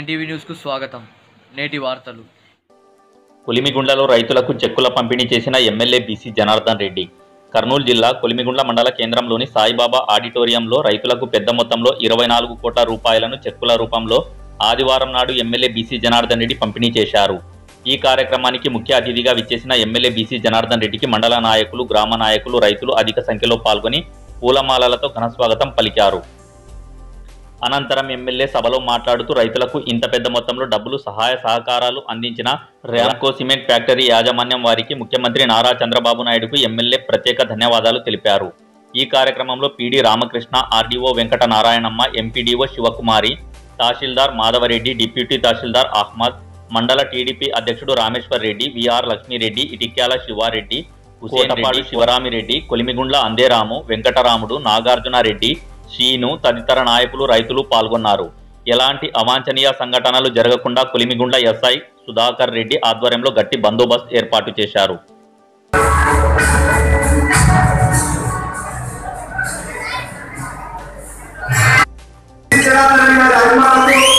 NTV న్యూస్కు స్వాగతం. నేటి వార్తలు. కొలిమిగుండ్లలో రైతులకు చెక్కుల పంపిణీ చేసిన ఎమ్మెల్యే బీసీ జనార్దన్ రెడ్డి. కర్నూలు జిల్లా కొలిమిగుండ్ల మండల కేంద్రంలోని సాయిబాబా ఆడిటోరియంలో రైతులకు పెద్ద మొత్తంలో ఇరవై నాలుగు కోట్ల రూపాయలను చెక్కుల రూపంలో ఆదివారం నాడు ఎమ్మెల్యే బీసీ జనార్దన్ రెడ్డి పంపిణీ చేశారు. ఈ కార్యక్రమానికి ముఖ్య అతిథిగా విచ్చేసిన ఎమ్మెల్యే బీసీ జనార్దన్ రెడ్డికి మండల నాయకులు గ్రామ నాయకులు రైతులు అధిక సంఖ్యలో పాల్గొని పూలమాలలతో ఘనస్వాగతం పలికారు. అనంతరం ఎమ్మెల్యే సభలో మాట్లాడుతూ రైతులకు ఇంత పెద్ద మొత్తంలో డబ్బులు సహాయ సహకారాలు అందించిన ర్యాంకో సిమెంట్ ఫ్యాక్టరీ యాజమాన్యం వారికి ముఖ్యమంత్రి నారా చంద్రబాబు నాయుడుకు ఎమ్మెల్యే ప్రత్యేక ధన్యవాదాలు తెలిపారు. ఈ కార్యక్రమంలో PD Ramakrishna RDO Venkata Narayanamma MPDO Sivakumari tahsildar Madhavareddy deputy tahsildar Ahmed Mandal TDP అధ్యక్షుడు రామేశ్వర్ రెడ్డి విఆర్ లక్ష్మీరెడ్డి ఇటిక్యాల శివారెడ్డి హుసేనపాడు శివరామిరెడ్డి కొలిమిగుండ్ల అందేరాము వెంకటరాముడు నాగార్జున రెడ్డి షీను తదితర నాయకులు రైతులు పాల్గొన్నారు. ఎలాంటి అవాంఛనీయ సంఘటనలు జరగకుండా కొలిమిగుండ్ల ఎస్ఐ సుధాకర్ రెడ్డి ఆధ్వర్యంలో గట్టి బందోబస్తు ఏర్పాటు చేశారు. అభిమానులు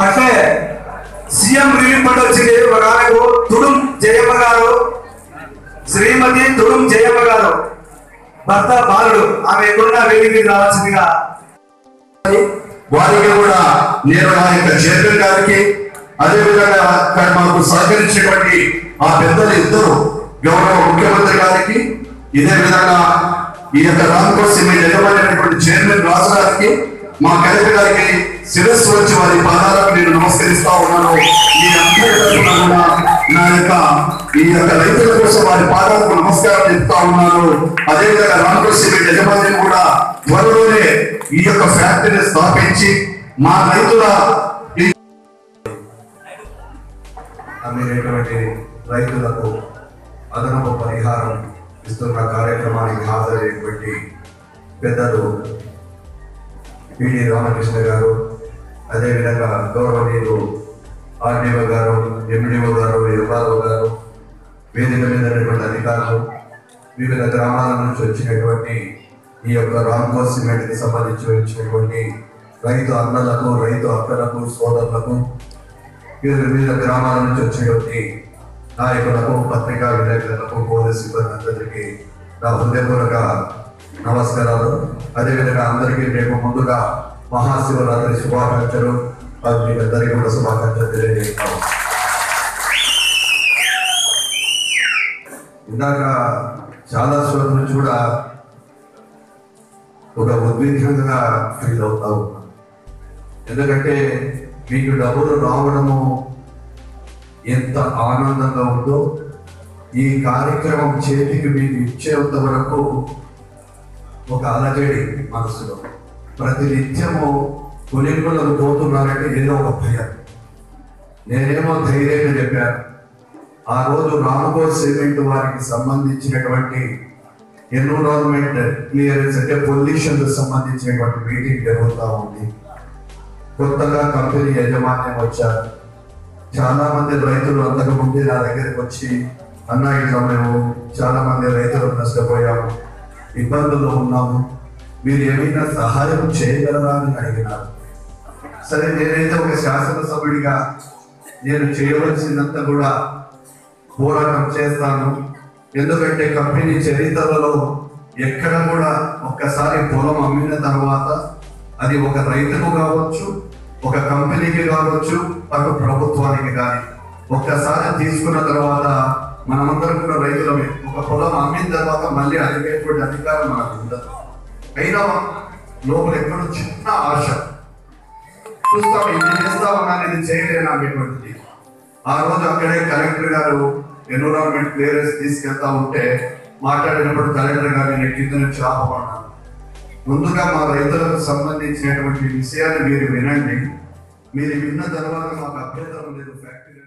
అంటే సీఎం రిలీఫ్ ఫండ్ వచ్చింది. ఒక ఆమెకు తుడుం జయమ్మ గారు శ్రీమతి తుడుం జయమ్మ గారు భర్త బాలుడు ఆమె ఎక్కడున్నా వేదికకి రావాల్సిందిగా. వారికి కూడా నేను మా యొక్క చైర్మన్ గారికి అదేవిధంగా విధంగా మాకు సహకరించినటువంటి ఆ పెద్దలు ఇద్దరు గౌరవ ముఖ్యమంత్రి గారికి ఇదే విధంగా ఈ యొక్క కోసం సిమెంట్ చైర్మన్ రాజు గారికి మా కలిపి గారికి శిరస్సు వచ్చి వారి పాదాలకు నేను నమస్కరిస్తా ఉన్నాను. మీ అందరి తరఫున కూడా నా యొక్క ఈ యొక్క రైతుల కోసం వారి పాదాలకు నమస్కారం చెప్తా ఉన్నాను. అదేవిధంగా రామకృష్ణ యజమాని కూడా త్వరలోనే ఈ యొక్క ఫ్యాక్టరీని స్థాపించి మా రైతుల అనేటువంటి రైతులకు అదనపు పరిహారం ఇస్తున్న కార్యక్రమానికి హాజరైనటువంటి పెద్దలు పిడి రామకృష్ణ గారు అదేవిధంగా గౌరవనీయులు ఆర్డీఓ గారు ఎండిఓ గారు ఎంఆర్ఓ గారు వేదిక మీద ఉన్నటువంటి అధికారులు వివిధ గ్రామాల నుంచి వచ్చినటువంటి ఈ యొక్క రామ్కో సిమెంట్కి సంబంధించి వచ్చినటువంటి రైతు అన్నలకు రైతు అక్కలకు సోదరులకు వివిధ వివిధ గ్రామాల నుంచి వచ్చినటువంటి నాయకులకు పత్రికా విలేకరులకు పోలీస్ సిబ్బంది అందరికీ నా హృదయపూర్వక నమస్కారాలు. అదేవిధంగా అందరికీ రేపు ముందుగా మహాశివరాత్రి శుభాకాంక్షలు. అది మీకు అందరికీ కూడా శుభాకాంక్షలు తెలియజేస్తాము ఇందాక చాలా చోట్ల నుంచి కూడా ఒక ఉద్విగ్నంగా ఫీల్ అవుతా ఉన్నాను. ఎందుకంటే మీకు డబ్బులు రావడము ఎంత ఆనందంగా ఉందో ఈ కార్యక్రమం చేతికి మీకు ఇచ్చేంత వరకు ఒక అలజడి మనసులో ప్రతి నిత్యము కొలింపులకు పోతున్నారంటే ఏదో ఒక భయం. నేనేమో ధైర్యంగా చెప్పాను. ఆ రోజు రామగో సిమెంట్ వారికి సంబంధించినటువంటి ఎన్విరాన్మెంట్ క్లియరెన్స్ అంటే పొల్యూషన్ సంబంధించినటువంటి మీటింగ్ జరుగుతూ ఉంది. కొత్తగా కంపెనీ యజమాన్యం వచ్చారు. చాలా మంది రైతులు అంతకు ముందే నా దగ్గరికి వచ్చి అన్న ఇట్లా మేము చాలా మంది రైతులు నష్టపోయాము. ఇబ్బందుల్లో ఉన్నాము. మీరు ఏమైనా సహాయం చేయగలరా అని అడిగినారు సరే నేనైతే ఒక శాసనసభ్యుడిగా నేను చేయవలసినంత కూడా పోరాటం చేస్తాను. ఎందుకంటే కంపెనీ చరిత్రలో ఎక్కడ కూడా ఒక్కసారి పొలం అమ్మిన తర్వాత అది ఒక రైతుకు కావచ్చు ఒక కంపెనీకి కావచ్చు అటు ప్రభుత్వానికి కానీ. ఒక్కసారి తీసుకున్న తర్వాత మనమందరం కూడా రైతులమే. ఒక పొలం అమ్మిన తర్వాత మళ్ళీ అడిగేటువంటి అధికారం మనకు ఉండదు. అయినా లోపల ఎక్కడో చిన్న ఆశ. చూస్తాం ఇది కానీ ఇది చేయలేను అనేటువంటిది. ఆ రోజు అక్కడే కలెక్టర్ గారు ఎన్విరాన్మెంట్ క్లియరెన్స్ తీసుకెళ్తా ఉంటే మాట్లాడినప్పుడు కలెక్టర్ గారు నేను కింద నుంచి ఆపమన్నాను ముందుగా మా రైతులకు సంబంధించినటువంటి విషయాలు మీరు వినండి. మీరు విన్న తర్వాత మాకు అభ్యంతరం లేదు ఫ్యాక్టరీ